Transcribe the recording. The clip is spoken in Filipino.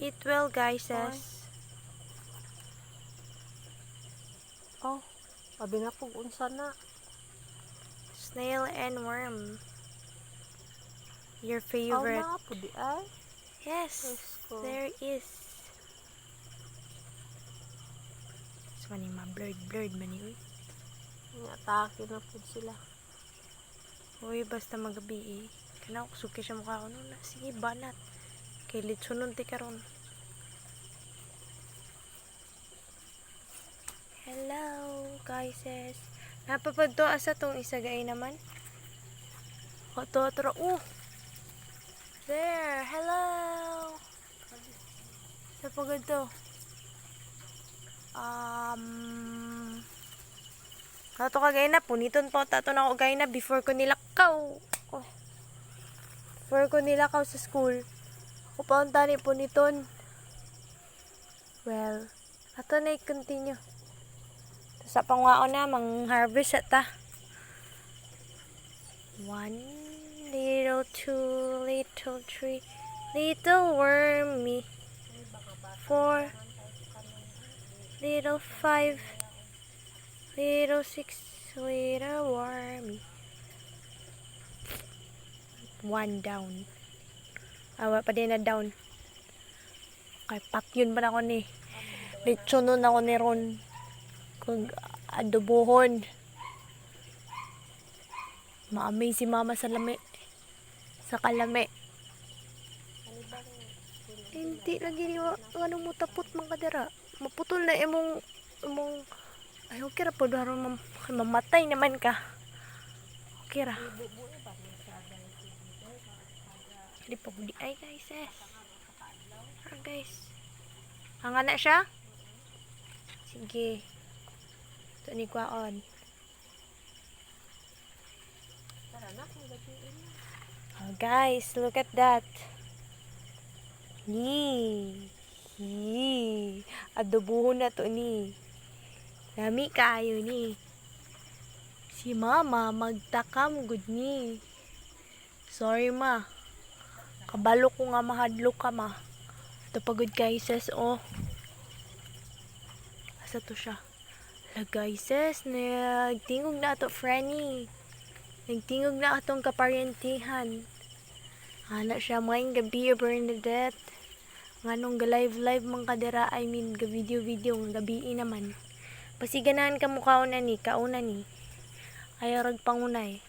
Eat well, guys. Oh, abi na pug unsa na. Snail and worm. Your favorite. na po di ay. Yes, po. there is. Sa man ma blurred blurred man yun. Nga atake na pud sila. Uy, basta magabi eh. Kana suki siya mukha ko nun. na. Sige, banat. Kay litsunon ti karon. Hello, guys. Napapad to asa tong isagay naman. O, to, to, oh. There, hello. Sa pagod to. Um, Ato kagay na, puniton po, tato na ako gay na before ko nilakaw. Oh. Before ko nilakaw sa school. Ang tani puniton. Well, ato na i-continue. Sa pangwao na, mang harvest ata. One little, two little, three little wormy. Four little, five Little six, little wormy. One down. Awa pa din na down. Kay pat yun pa na ako ni. Litsunon ako ni Ron. Kung adobohon. Maamay si mama sa lami. Sa kalami. Hindi lagi ni ano mo tapot man kadira. Maputol na imong imong ay okay ra po daro mam mamatay naman ka. Okay ra. Di pa budi ay guys eh. Ah, guys. Hanga na siya? Sige. Ito ni kwaon. Oh, guys, look at that. Ni. Hi. Adobohon na to ni. Lami kaayo ni. Si mama magtakam good ni. Sorry ma. Kabalo ko nga mahadlo ka ma. Ito pagod guys sis oh. Asa to siya? La guys sis, nagtingog na ato Franny. Nagtingog na atong kaparyentihan. Ana siya maing gabi Bernadette. Nganong ga live live man kadira I mean ga video video nga gabi naman. Pasiganahan ka mukha na ni kauna ni. Ay rag pangunay.